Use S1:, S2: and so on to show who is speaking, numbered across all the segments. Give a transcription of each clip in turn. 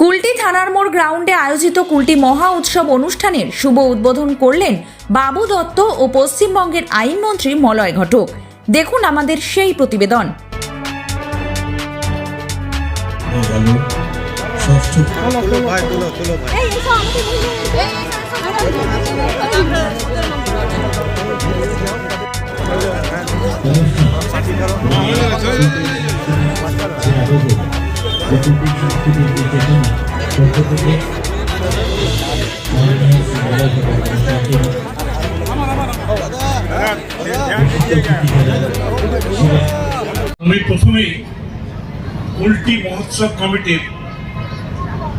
S1: কুলটি থানার মোড় গ্রাউন্ডে আয়োজিত কুলটি মহা উৎসব অনুষ্ঠানের শুভ উদ্বোধন করলেন বাবু দত্ত ও পশ্চিমবঙ্গের আইনমন্ত্রী মলয় ঘটক। দেখুন আমাদের সেই প্রতিবেদন।
S2: আমি প্রথমেই উল্টি মহোৎসব কমিটির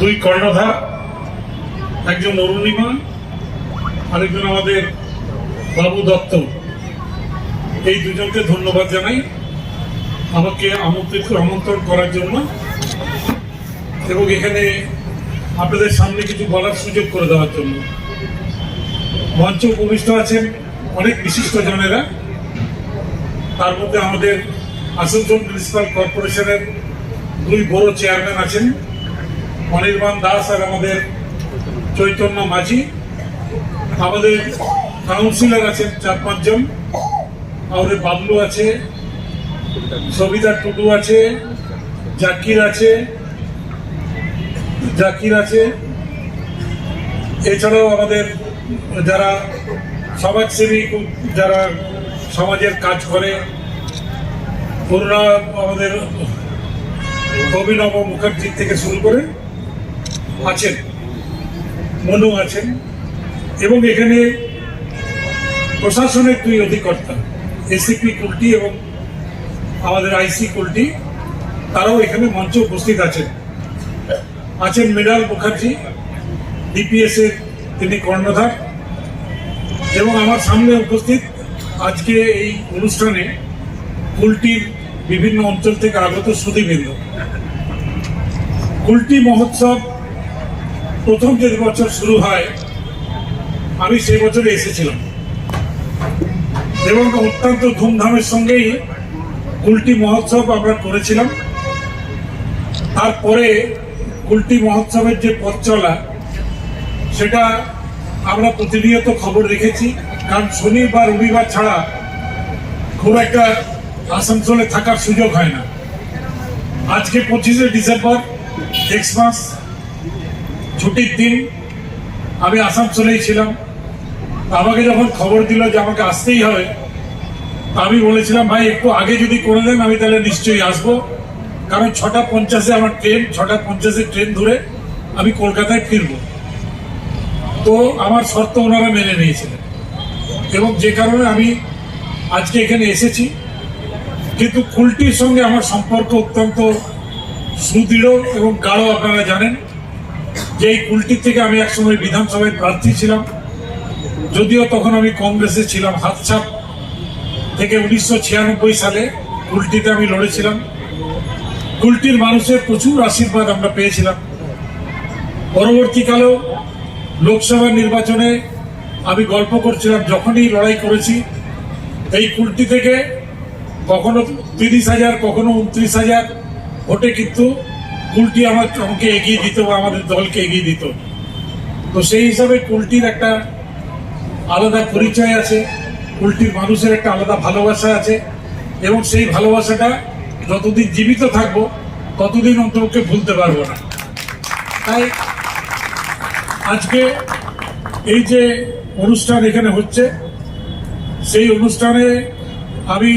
S2: দুই কর্ণধার, একজন অরুণিমা, আরেকজন আমাদের বাবু দত্ত। এই দুজনকে ধন্যবাদ জানাই। আমাকে আমন্ত্রিত আমন্ত্রণ করার জন্য এবং এখানে আপনাদের সামনে কিছু বলার সুযোগ করে দেওয়ার জন্য। মঞ্চে উপবিষ্ট আছেন অনেক বিশিষ্ট জনেরা। তার মধ্যে আমাদের আসানসোল মিউনিসিপাল কর্পোরেশনের দুই বড় চেয়ারম্যান আছেন, অনির্বাণ দাস আর আমাদের চৈতন্য মাঝি। আমাদের কাউন্সিলর আছেন চার পাঁচজন। আমাদের বাবলু আছে, সবিতা টুডু আছে, জাকির আছে জাকির আছে। এছাড়াও আমাদের যারা সমাজসেবী, যারা সমাজের কাজ করে করুণা আমাদের অভিনব মুখার্জি থেকে শুরু করে আছেন, মনু আছেন, এবং এখানে প্রশাসনের দুই অধিকর্তা, এসিপি কুলটি এবং আমাদের আইসি কুলটি, তারাও এখানে মঞ্চে উপস্থিত আছেন। আছেন মৃণাল মুখার্জি ডিপিএস এর তিনি কর্ণধার। এবং আমার সামনে উপস্থিত আজকে এই অনুষ্ঠানে কুলটির বিভিন্ন অঞ্চল থেকে আগত সুদীবৃন্দ কুলটি মহোৎসব প্রথম যে বছর শুরু হয়, আমি সেই বছরে এসেছিলাম। এবং অত্যন্ত ধুমধামের সঙ্গেই কুলটি মহোৎসব আমরা করেছিলাম। তারপরে কুলটি মহোৎসবের যে পথ চলা, সেটা আমরা প্রতিনিয়ত খবর রেখেছি। কারণ শনি বা রবিবার ছাড়া খুব একটা আসানসোলে থাকার সুযোগ হয় না। আজকে পঁচিশে ডিসেম্বর এক্সমাস ছুটির দিন, আমি আসানসোলেই ছিলাম। আমাকে যখন খবর দিল যে আমাকে আসতেই হবে আমি বলেছিলাম, ভাই, একটু আগে যদি করে দেন, আমি তাহলে নিশ্চয়ই আসব। কারণ ছটা পঞ্চাশে আমার ট্রেন, ছটা পঞ্চাশে ট্রেন ধরে আমি কলকাতায় ফিরবো। তো আমার শর্ত ওনারা মেনে নিয়েছিলেন। এবং যে কারণে আমি আজকে এখানে এসেছি, কিন্তু কুলটির সঙ্গে আমার সম্পর্ক অত্যন্ত সুদৃঢ় এবং গাঢ় আপনারা জানেন যে এই কুলটির থেকে আমি একসময় বিধানসভায় প্রার্থী ছিলাম। যদিও তখন আমি কংগ্রেসে ছিলাম। হাতছাপ থেকে উনিশশো ছিয়ানব্বই সালে কুলটিতে আমি লড়েছিলাম। কুলটির মানুষের প্রচুর আশীর্বাদ আমরা পেয়েছিলাম। পরবর্তীকালেও লোকসভা নির্বাচনে আমি গল্প করছিলাম, যখনই লড়াই করেছি, এই কুলটি থেকে কখনো তিরিশ হাজার, কখনো উনত্রিশ হাজার ভোটে কিন্তু কুলটি আমার আমাকে এগিয়ে দিত বা আমাদের দলকে এগিয়ে দিত। তো সেই হিসাবে কুলটির একটা আলাদা পরিচয় আছে, কুলটির মানুষের একটা আলাদা ভালোবাসা আছে এবং সেই ভালোবাসাটা যতদিন জীবিত থাকব, ততদিন অন্তপক্ষে ভুলতে পারব না। তাই আজকে এই যে অনুষ্ঠান এখানে হচ্ছে, সেই অনুষ্ঠানে আমি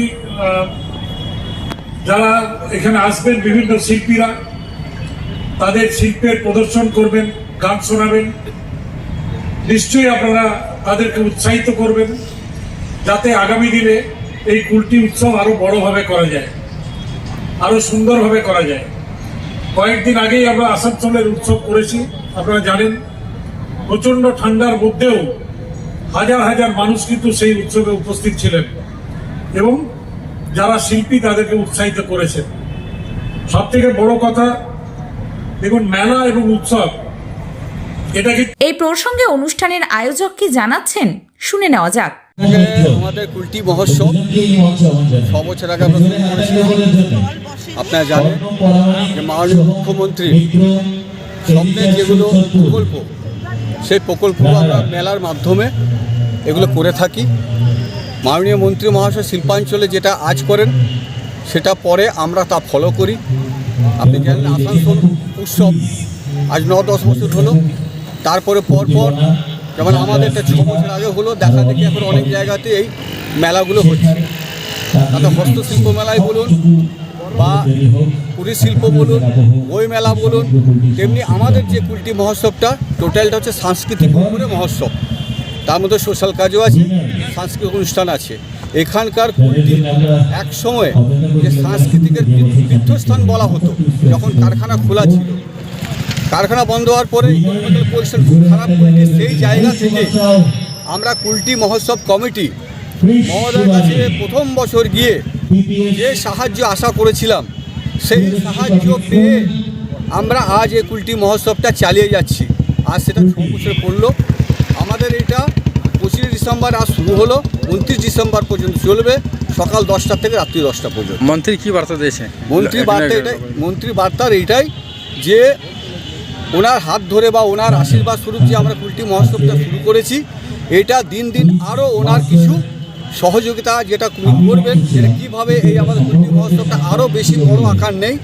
S2: যারা এখানে আসবেন বিভিন্ন শিল্পীরা, তাদের শিল্পের প্রদর্শন করবেন, গান শোনাবেন। নিশ্চয়ই আপনারা তাদেরকে উৎসাহিত করবেন, যাতে আগামী দিনে এই কুলটি উৎসব আরও বড়ভাবে করা যায়। আরও সুন্দরভাবে করা যায়। কয়েকদিন আগেই আমরা আসানসোলের উৎসব করেছি, আপনারা জানেন। প্রচণ্ড ঠান্ডার মধ্যেও হাজার হাজার মানুষ কিন্তু সেই উৎসবে উপস্থিত ছিলেন এবং যারা শিল্পী তাদেরকে উৎসাহিত করেছেন। সব থেকে বড় কথা, দেখুন, মেলা এবং উৎসব, এটা
S1: এই প্রসঙ্গে অনুষ্ঠানের আয়োজক কি জানাচ্ছেন? শুনে নেওয়া যাক।
S3: আমাদের কুলটি মহোৎসব। ছ বছর আগে আমরা আপনারা জানেন যে মাননীয় মুখ্যমন্ত্রী স্বপ্নের যেগুলো প্রকল্প, সেই প্রকল্পগুলো আমরা মেলার মাধ্যমে এগুলো করে থাকি। মাননীয় মন্ত্রী মহাশয় শিল্পাঞ্চলে যেটা আজ করেন, সেটা পরে আমরা তা ফলো করি। আপনি জানেন আসানসোল উৎসব আজ ন দশ বছর হলো। তারপরে পরপর যেমন আমাদের একটা ছ বছর আগে হলো, দেখা দেখি এখন অনেক জায়গাতে এই মেলাগুলো হচ্ছে। তাতে হস্তশিল্প মেলায় বলুন বা শিল্প বলুন, বই মেলা বলুন, তেমনি আমাদের যে কুলটি মহোৎসবটা, টোটালটা হচ্ছে সাংস্কৃতিক উপরে মহোৎসব। তার মধ্যে সোশ্যাল কাজও আছে, সাংস্কৃতিক অনুষ্ঠান আছে। এখানকার কুলটি এক সময় যে সাংস্কৃতিকের তীর্থস্থান বলা হতো, যখন কারখানা খোলা ছিল কারখানা বন্ধ হওয়ার পরে ইকোনমিক্যাল পজিশন খুব খারাপ কুলটি সেই জায়গা থেকে আমরা কুলটি মহোৎসব কমিটি মহোদয়ের কাছে প্রথম বছর গিয়ে যে সাহায্য আশা করেছিলাম সেই সাহায্য পেয়ে আমরা আজ এই কুলটি মহোৎসবটা চালিয়ে যাচ্ছি। আজ সেটা ছ বছর পড়ল। আমাদের এটা পঁচিশে ডিসেম্বর আজ শুরু হলো। উনত্রিশ ডিসেম্বর পর্যন্ত চলবে সকাল দশটা থেকে রাত্রি দশটা পর্যন্ত।
S4: মন্ত্রী কি বার্তা দিয়েছে?
S3: মন্ত্রী বার্তা এটাই মন্ত্রী বার্তার এইটাই যে ওনার হাত ধরে বা ওনার আশীর্বাদ স্বরূপ যে আমরা কুলটি মহোৎসবটা শুরু করেছি, এটা দিন দিন আরও ওনার কিছু সহযোগিতা যেটা করবেন সেটা কীভাবে এই আমাদের কুলটি মহোৎসবটা আরও বেশি বড় আকার নেই,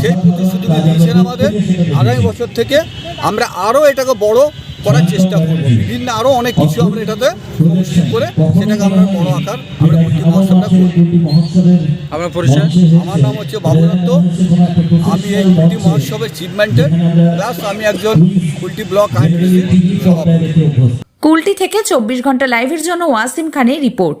S3: সেই প্রতিশ্রুতি দিয়েছেন আমাদের। আগামী বছর থেকে আমরা আরও এটাকে বড় করার চেষ্টা করব। বিভিন্ন আরও অনেক কিছু আমরা এটাতে অনুষ্ঠিত করে সেটাকে আমরা বড় আকার আমরা কুলটি মহোৎসবটা করব।
S4: আপনার পরিচয়?
S3: আমার নাম হচ্ছে বাবু দত্ত। আমি এই কুলটি মহোৎসবের চিফমেন্টের প্লাস আমি একজন কুলটি ব্লক আইনটিসির সভাপতি।
S1: কুলটি থেকে চব্বিশ ঘণ্টা লাইভের জন্য ওয়াসিম খানের রিপোর্ট।